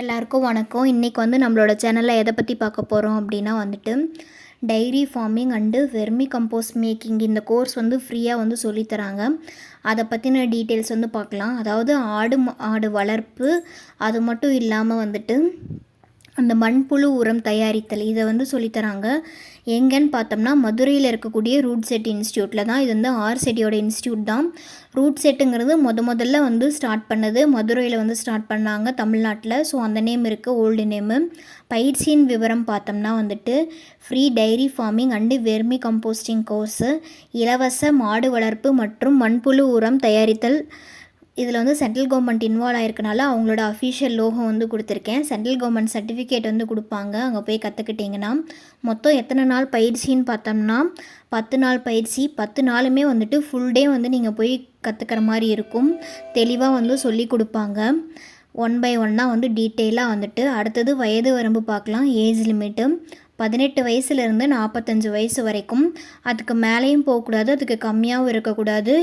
எல்லாருக்கும் வணக்கம். இன்றைக்கி வந்து நம்மளோட சேனலில் எதை பற்றி பார்க்க போகிறோம் அப்படின்னா வந்துட்டு dairy farming and vermi compost making இந்த கோர்ஸ் வந்து ஃப்ரீயாக வந்து சொல்லித்தராங்க அதை பற்றின டீட்டெயில்ஸ் வந்து பார்க்கலாம். அதாவது ஆடு ஆடு வளர்ப்பு அது மட்டும் இல்லாமல் வந்துட்டு அந்த மண்புழு உரம் தயாரித்தல் இதை வந்து சொல்லித்தராங்க. எங்கேன்னு பார்த்தோம்னா மதுரையில் இருக்கக்கூடிய ரூட் செட் இன்ஸ்டியூட்டில் தான் இது வந்து ஆர் செட்டியோட இன்ஸ்டியூட் தான். ரூட் செட்டுங்கிறது முத முதல்ல வந்து ஸ்டார்ட் பண்ணது மதுரையில் வந்து ஸ்டார்ட் பண்ணாங்க தமிழ்நாட்டில். ஸோ அந்த நேம் இருக்குது ஓல்டு நேமு பயிற்சியின் விவரம் பார்த்தோம்னா வந்துட்டு free dairy farming and vermi composting course இலவச மாடு வளர்ப்பு மற்றும் மண்புழு உரம் தயாரித்தல் இதில் வந்து சென்ட்ரல் கவர்மெண்ட் இன்வால்வ் ஆயிருக்கனால அவங்களோட அஃபிஷியல் லோகோ வந்து கொடுத்துருக்கேன். சென்ட்ரல் கவர்மெண்ட் சர்டிஃபிகேட் வந்து கொடுப்பாங்க. அங்கே போய் கற்றுக்கிட்டிங்கன்னா மொத்தம் எத்தனை நாள் பயிற்சின்னு பார்த்தோம்னா பத்து நாள் பயிற்சி பத்து நாளுமே வந்துட்டு ஃபுல் டே வந்து நீங்கள் போய் கற்றுக்கிற மாதிரி இருக்கும். தெளிவாக வந்து சொல்லி கொடுப்பாங்க. ஒன் பை ஒன்னாக வந்து டீட்டெயிலாக வந்துட்டு அடுத்தது வயது வரம்பு பார்க்கலாம். ஏஜ் லிமிட்டு பதினெட்டு வயசுலேருந்து நாற்பத்தஞ்சு வயசு வரைக்கும். அதுக்கு மேலேயும் போகக்கூடாது அதுக்கு கம்மியாகவும் இருக்கக்கூடாது.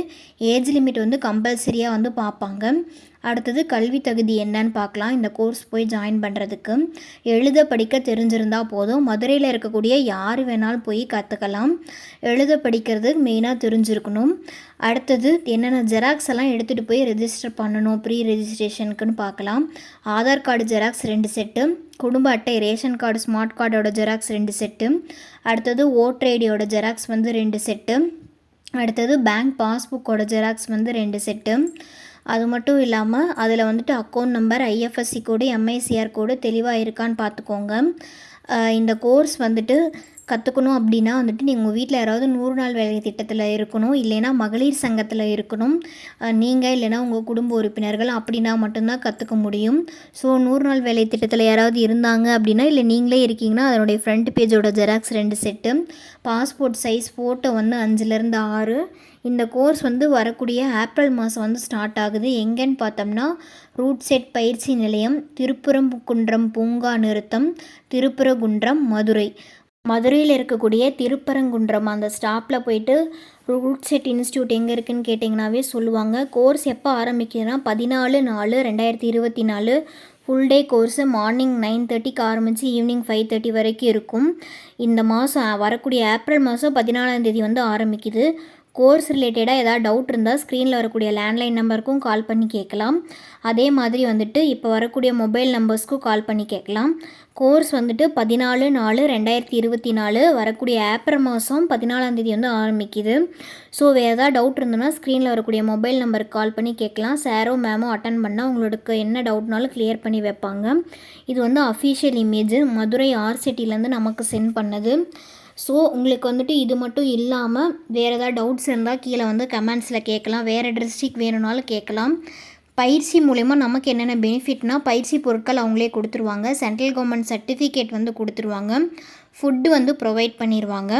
ஏஜ் லிமிட் வந்து கம்பல்சரியாக வந்து பார்ப்பாங்க. அடுத்தது கல்வி தகுதி என்னன்னு பார்க்கலாம். இந்த கோர்ஸ் போய் ஜாயின் பண்ணுறதுக்கு எழுத படிக்க தெரிஞ்சிருந்தால் போதும். மதுரையில் இருக்கக்கூடிய யார் வேணாலும் போய் கற்றுக்கலாம் எழுத படிக்கிறது மெயினாக தெரிஞ்சிருக்கணும். அடுத்தது என்னென்ன ஜெராக்ஸ் எல்லாம் எடுத்துகிட்டு போய் ரெஜிஸ்டர் பண்ணணும். ப்ரீ ரெஜிஸ்ட்ரேஷனுக்குன்னு பார்க்கலாம். ஆதார் கார்டு ஜெராக்ஸ் ரெண்டு செட்டு குடும்ப அட்டை ரேஷன் கார்டு ஸ்மார்ட் கார்டோட ஜெராக்ஸ் ரெண்டு செட்டு அடுத்தது ஓட்டர் ஐடியோட ஜெராக்ஸ் வந்து ரெண்டு செட்டு அடுத்தது பேங்க் பாஸ்புக்கோட ஜெராக்ஸ் வந்து ரெண்டு செட்டு அது மட்டும் இல்லாமல் அதில் வந்துட்டு account number IFSC code MICR code தெளிவாக இருக்கான்னு பார்த்துக்கோங்க இந்த கோர்ஸ் வந்துட்டு கற்றுக்கணும் அப்படின்னா வந்துட்டு நீங்கள் உங்கள் வீட்டில் யாராவது நூறு நாள் வேலை திட்டத்தில் இருக்கணும் இல்லைன்னா மகளிர் சங்கத்தில் இருக்கணும். நீங்கள் இல்லைன்னா உங்கள் குடும்ப உறுப்பினர்கள் அப்படின்னா மட்டும்தான் கற்றுக்க முடியும். ஸோ நூறு நாள் வேலை திட்டத்தில் யாராவது இருந்தாங்க அப்படின்னா இல்லை நீங்களே இருக்கீங்கன்னா அதனுடைய ஃப்ரண்ட் பேஜோட ஜெராக்ஸ் ரெண்டு செட்டு பாஸ்போர்ட் சைஸ் ஃபோட்டோ வந்து அஞ்சுலேருந்து ஆறு. இந்த கோர்ஸ் வந்து வரக்கூடிய ஏப்ரல் மாதம் வந்து ஸ்டார்ட் ஆகுது. எங்கேன்னு பார்த்தோம்னா ரூட் செட் பயிற்சி நிலையம் திருப்புறங்குன்றம் பூங்கா நிறுத்தம் திருப்புறகுன்றம் மதுரை. மதுரையில் இருக்கக்கூடிய திருப்பரங்குன்றம் அந்த ஸ்டாப்பில் போயிட்டு ரூட் செட் இன்ஸ்டியூட் எங்கே இருக்குதுன்னு கேட்டிங்கனாவே சொல்லுவாங்க. கோர்ஸ் எப்போ ஆரம்பிக்குதுன்னா பதினாலு நாலு ரெண்டாயிரத்தி இருபத்தி நாலு. Full day course morning nine தேர்ட்டிக்கு ஆரம்பித்து ஈவினிங் ஃபைவ் தேர்ட்டி வரைக்கும் இருக்கும். இந்த மாதம் வரக்கூடிய ஏப்ரல் மாதம் பதினாலாம் தேதி வந்து ஆரம்பிக்குது. கோர்ஸ் ரிலேட்டடாக ஏதாவது டவுட் இருந்தால் ஸ்க்ரீனில் வரக்கூடிய லேண்ட்லைன் நம்பருக்கும் கால் பண்ணி கேட்கலாம். அதே மாதிரி வந்துட்டு இப்போ வரக்கூடிய மொபைல் நம்பர்ஸ்க்கும் கால் பண்ணி கேட்கலாம். கோர்ஸ் வந்துட்டு பதினாலு நாலு ரெண்டாயிரத்தி இருபத்தி நாலு வரக்கூடிய ஏப்ரல் மாதம் பதினாலாந்தேதி வந்து ஆரம்பிக்குது. ஸோ வேறு ஏதாவது டவுட் இருந்ததுன்னா ஸ்க்ரீனில் வரக்கூடிய மொபைல் நம்பருக்கு கால் பண்ணி கேட்கலாம். சாரோ மேமோ அட்டன் பண்ணால் உங்களுக்கு என்ன டவுட்னாலும் கிளியர் பண்ணி வைப்பாங்க. இது வந்து அஃபீஷியல் இமேஜ் மதுரை ஆர் சிட்டிலேருந்து நமக்கு சென்ட் பண்ணது. ஸோ உங்களுக்கு வந்துட்டு இது மட்டும் இல்லாமல் வேறு ஏதாவது டவுட்ஸ் இருந்தால் கீழே வந்து கமெண்ட்ஸில் கேட்கலாம். வேறு டிஸ்ட்ரிக் வேணும்னாலும் கேட்கலாம். பயிற்சி மூலயமா நமக்கு என்னென்ன பெனிஃபிட்னா பயிற்சி பொருட்கள் அவங்களே கொடுத்துருவாங்க. சென்ட்ரல் கவர்மெண்ட் சர்டிஃபிகேட் வந்து கொடுத்துருவாங்க. ஃபுட்டு வந்து ப்ரொவைட் பண்ணிடுவாங்க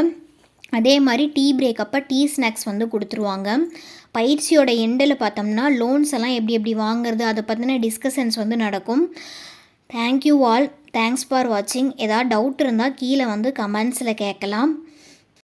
அதே மாதிரி டீ பிரேக் அப்போ டீ ஸ்நாக்ஸ் வந்து கொடுத்துருவாங்க. பயிற்சியோட எண்டில் பார்த்தோம்னா லோன்ஸ் எல்லாம் எப்படி எப்படி வாங்குறது அதை பற்றின டிஸ்கஷன்ஸ் வந்து நடக்கும். தேங்க்யூ ஆல் தேங்க்ஸ் ஃபார் வாட்சிங் ஏதாவது டவுட் இருந்தால் கீழே வந்து கமெண்ட்ஸில் கேட்கலாம்.